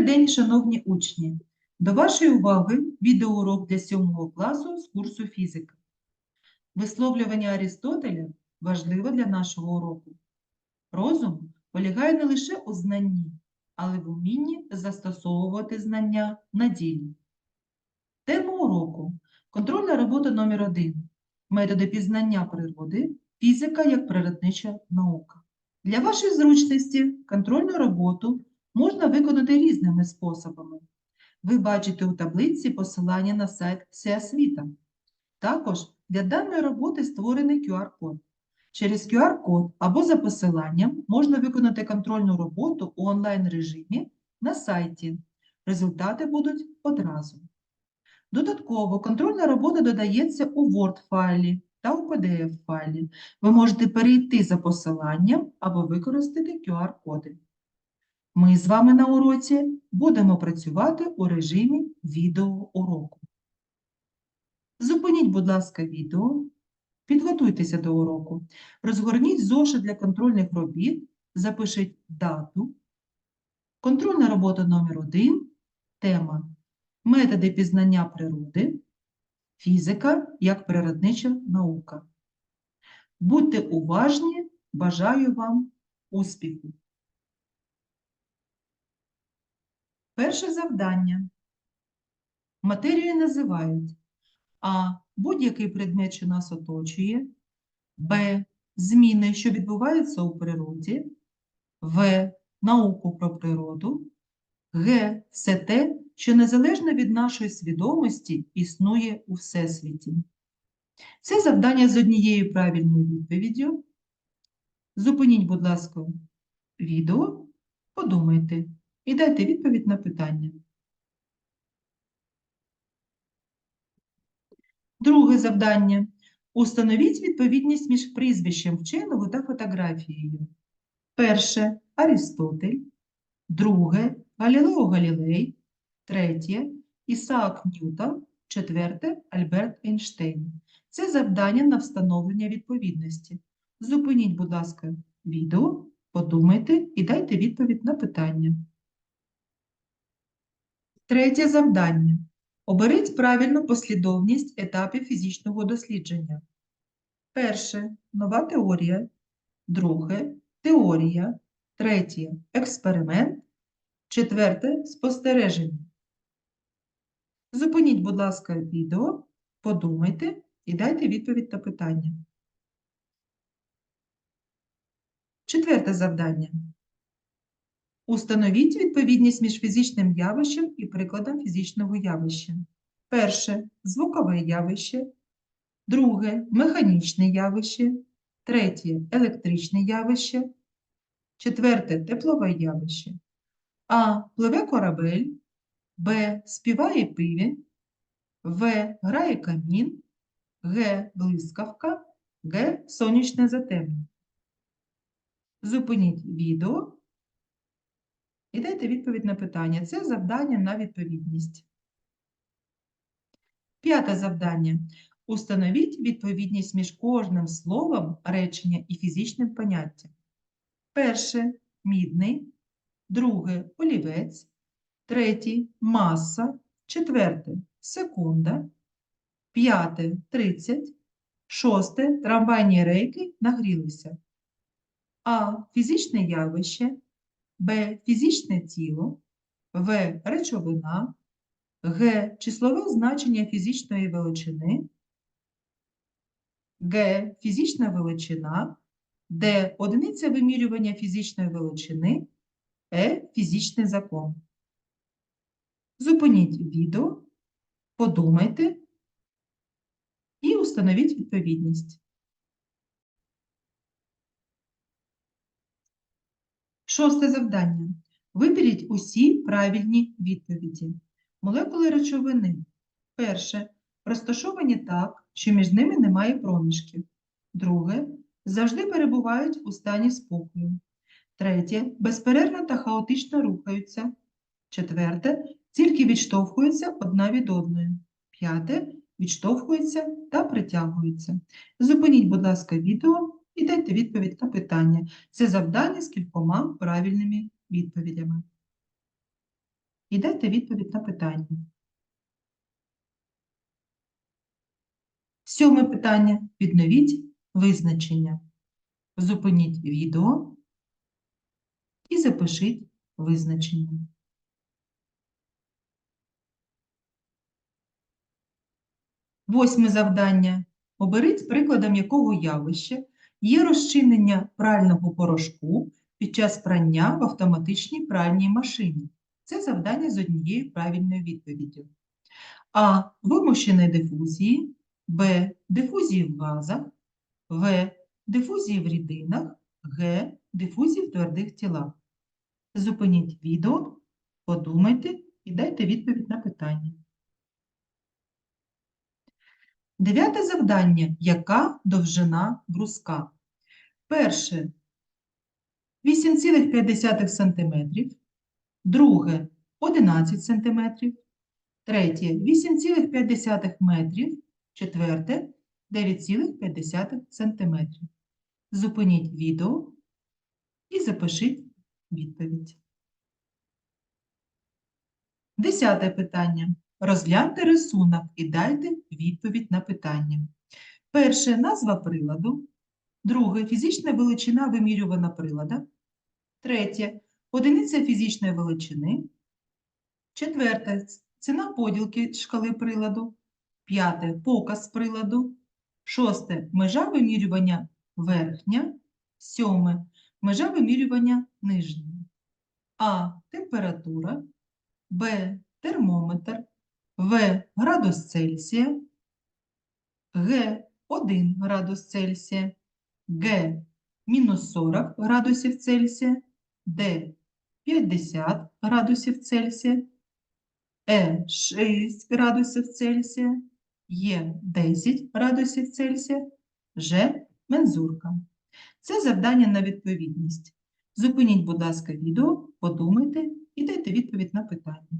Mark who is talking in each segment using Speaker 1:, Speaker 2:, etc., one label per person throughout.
Speaker 1: Добрий день, шановні учні! До вашої уваги відеоурок для 7 класу з курсу фізика. Висловлювання Арістотеля важливе для нашого уроку. Розум полягає не лише у знанні, але в умінні застосовувати знання на ділі. Тема уроку контрольна робота номер 1 Методи пізнання природи, фізика як природнича наука. Для вашої зручності контрольну роботу можна виконати різними способами. Ви бачите у таблиці посилання на сайт Всеосвіта. Також для даної роботи створений QR-код. Через QR-код або за посиланням можна виконати контрольну роботу у онлайн-режимі на сайті. Результати будуть одразу. Додатково контрольна робота додається у Word-файлі та у PDF-файлі. Ви можете перейти за посиланням або використати QR-коди. Ми з вами на уроці будемо працювати у режимі відеоуроку. Зупиніть, будь ласка, відео, підготуйтеся до уроку, розгорніть зошит для контрольних робіт, запишіть дату. Контрольна робота номер 1 тема Методи пізнання природи, фізика як природнича наука. Будьте уважні, бажаю вам успіху! Перше завдання. Матерію називають А. Будь-який предмет, що нас оточує, Б. Зміни, що відбуваються у природі, В. Науку про природу, Г. Все те, що незалежно від нашої свідомості існує у Всесвіті. Це завдання з однією правильною відповіддю. Зупиніть, будь ласка, відео, подумайте і дайте відповідь на питання. Друге завдання. Установіть відповідність між прізвищем вченого та фотографією. Перше Арістотель, друге Галілео Галілей, третє Ісаак Ньютон, четверте Альберт Ейнштейн. Це завдання на встановлення відповідності. Зупиніть, будь ласка, відео, подумайте і дайте відповідь на питання. Третє завдання. Оберіть правильну послідовність етапів фізичного дослідження. Перше нова теорія. Друге теорія. Третє експеримент. Четверте спостереження. Зупиніть, будь ласка, відео, подумайте і дайте відповідь на питання. Четверте завдання. Установіть відповідність між фізичним явищем і прикладом фізичного явища. Перше звукове явище, друге механічне явище, третє електричне явище, четверте теплове явище. А. Пливе корабель, Б. Співає пивень, В. Грає камін, Г. Блискавка, Г. Сонячне затемнення. Зупиніть відео. І дайте відповідь на питання. Це завдання на відповідність. П'яте завдання. Установіть відповідність між кожним словом речення і фізичним поняттям. Перше мідний, друге олівець, третє маса, четверте секунда, п'яте 30, шосте трамвайні рейки нагрілися. А. Фізичне явище. Б. Фізичне тіло, В. Речовина, Г. Числове значення фізичної величини, Г. Фізична величина, Д. Одиниця вимірювання фізичної величини, Е. Фізичний закон. Зупиніть відео, подумайте і установіть відповідність. Шосте завдання. Виберіть усі правильні відповіді. Молекули речовини. Перше. Розташовані так, що між ними немає проміжків. Друге. Завжди перебувають у стані спокою. Третє. Безперервно та хаотично рухаються. Четверте. Тільки відштовхуються одна від одної. П'яте. Відштовхуються та притягуються. Зупиніть, будь ласка, відео і дайте відповідь на питання. Це завдання з кількома правильними відповідями. і дайте відповідь на питання. Сьоме питання. Відновіть визначення. Зупиніть відео і запишіть визначення. Восьме завдання. Оберіть прикладом якого явища є розчинення прального порошку під час прання в автоматичній пральній машині. Це завдання з однією правильною відповіддю. А. Вимушеної дифузії, Б. Дифузії в газах, В. Дифузії в рідинах, Г. Дифузії в твердих тілах. Зупиніть відео, подумайте і дайте відповідь на питання. Дев'яте завдання. Яка довжина бруска? Перше 8,5 см, друге 11 см, третє 8,5 метрів, четверте 9,5 см. Зупиніть відео і запишіть відповідь. Десяте питання. Розгляньте рисунок і дайте відповідь на питання. Перше назва приладу. Друге фізична величина вимірювана прилада. Третє одиниця фізичної величини. Четверте ціна поділки шкали приладу. П'яте показ приладу. Шосте межа вимірювання верхня. Сьоме межа вимірювання нижня. А. Температура. Б. Термометр. В. Градус Цельсія. Г. 1 градус Цельсія. Г. Мінус 40 градусів Цельсія. Д. 50 градусів Цельсія. Е. 6 градусів Цельсія. Є 10 градусів Цельсія. Ж. Мензурка. Це завдання на відповідність. Зупиніть, будь ласка, відео, подумайте і дайте відповідь на питання.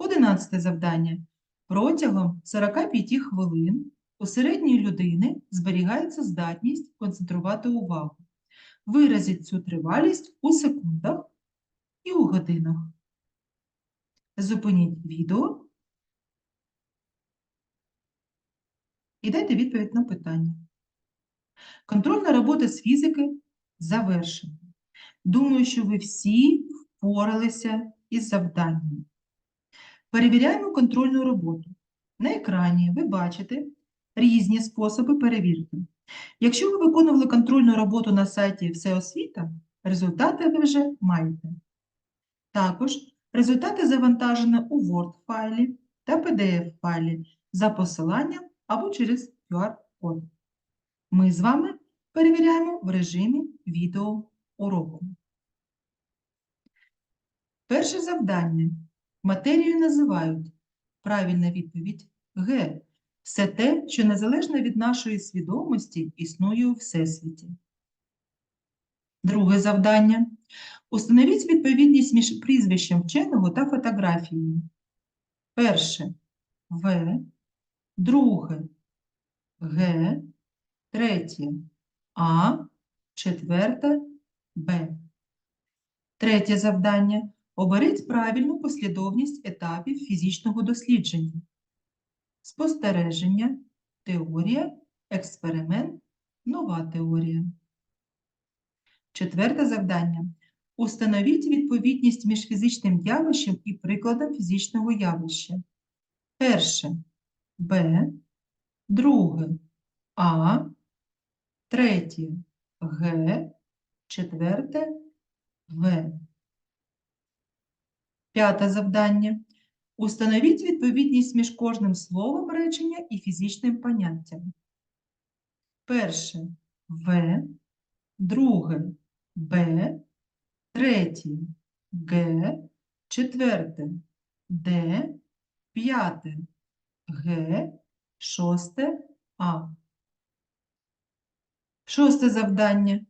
Speaker 1: Одинадцяте завдання. Протягом 45 хвилин у середньої людини зберігається здатність концентрувати увагу. Виразіть цю тривалість у секундах і у годинах. Зупиніть відео і дайте відповідь на питання. Контрольна робота з фізики завершена. Думаю, що ви всі впоралися із завданням. Перевіряємо контрольну роботу. На екрані ви бачите різні способи перевірки. Якщо ви виконували контрольну роботу на сайті Всеосвіта, результати ви вже маєте. Також результати завантажені у Word-файлі та PDF-файлі за посиланням або через QR-код. Ми з вами перевіряємо в режимі відеоуроку. Перше завдання. Матерію називають правильна відповідь Г. Все те, що незалежно від нашої свідомості існує у Всесвіті. Друге завдання. Установіть відповідність між прізвищем вченого та фотографією. Перше В, друге Г, третє А, четверте Б. Третє завдання. Оберіть правильну послідовність етапів фізичного дослідження. Спостереження, теорія, експеримент, нова теорія. Четверте завдання. Установіть відповідність між фізичним явищем і прикладом фізичного явища. Перше Б, друге А, третє Г, четверте В. П'яте завдання. Установіть відповідність між кожним словом речення і фізичним поняттям. Перше В, друге Б, третє Г, четверте Д, п'яте Г, шосте А. Шосте завдання.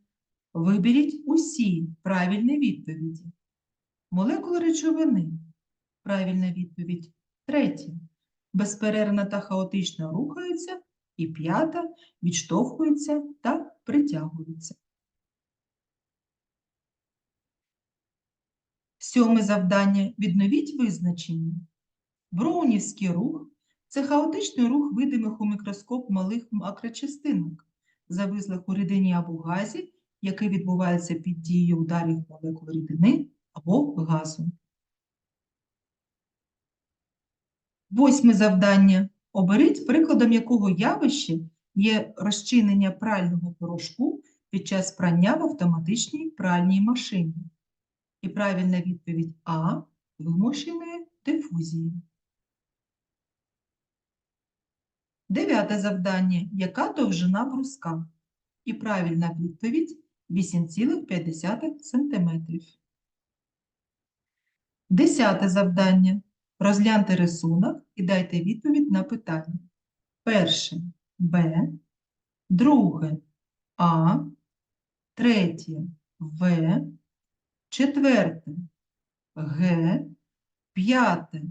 Speaker 1: Виберіть усі правильні відповіді. Молекули речовини. Правильна відповідь. Третє. Безперервно та хаотично рухаються. І п'ята відштовхуються та притягуються. Сьоме завдання. Відновіть визначення. Броунівський рух це хаотичний рух видимих у мікроскоп малих макрочастинок, завислих у рідині або газі, який відбувається під дією ударів молекул рідини або газу. Восьме завдання. Оберіть, прикладом якого явища є розчинення прального порошку під час прання в автоматичній пральній машині. І правильна відповідь А вимушеної дифузії. Дев'яте завдання. Яка довжина бруска? І правильна відповідь 8,5 см. Десяте завдання. Розгляньте рисунок і дайте відповідь на питання. Перше Б, друге А, третє В, четверте Г, п'яте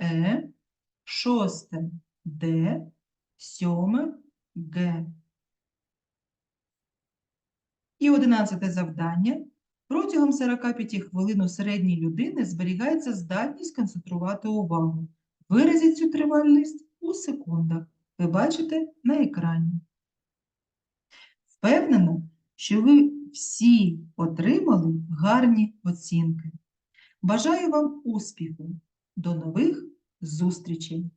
Speaker 1: Е, шосте Д, сьоме Г. І одинадцяте завдання. Протягом 45 хвилин у середньої людини зберігається здатність концентрувати увагу. Виразіть цю тривалість у секундах. Ви бачите на екрані. Впевнена, що ви всі отримали гарні оцінки. Бажаю вам успіху. До нових зустрічей!